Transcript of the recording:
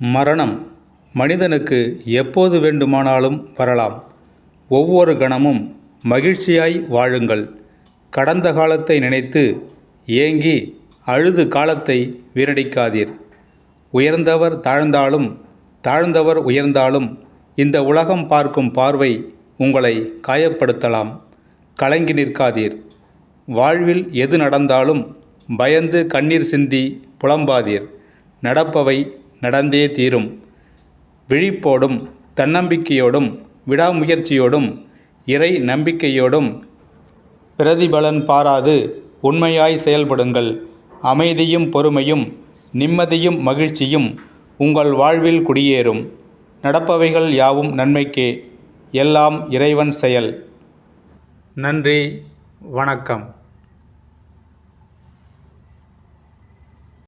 மரணம் மனிதனுக்கு எப்போது வேண்டுமானாலும் வரலாம். ஒவ்வொரு கணமும் மகிழ்ச்சியாய் வாழுங்கள். கடந்த காலத்தை நினைத்து ஏங்கி அழுது காலத்தை வீரடிக்காதீர் உயர்ந்தவர் தாழ்ந்தாலும் தாழ்ந்தவர் உயர்ந்தாலும் இந்த உலகம் பார்க்கும் பார்வை உங்களை காயப்படுத்தலாம். கலங்கி நிற்காதீர். வாழ்வில் எது நடந்தாலும் பயந்து கண்ணீர் சிந்தி புலம்பாதீர். நடப்பவை நடந்தே தீரும். விழிப்போடும் தன்னம்பிக்கையோடும் விடாமுயற்சியோடும் இறை நம்பிக்கையோடும் பிரதிபலன் பாராது உண்மையாய் செயல்படுங்கள். அமைதியும் பொறுமையும் நிம்மதியும் மகிழ்ச்சியும் உங்கள் வாழ்வில் குடியேறும். நடப்பவைகள் யாவும் நன்மைக்கே. எல்லாம் இறைவன் செயல். நன்றி வணக்கம்.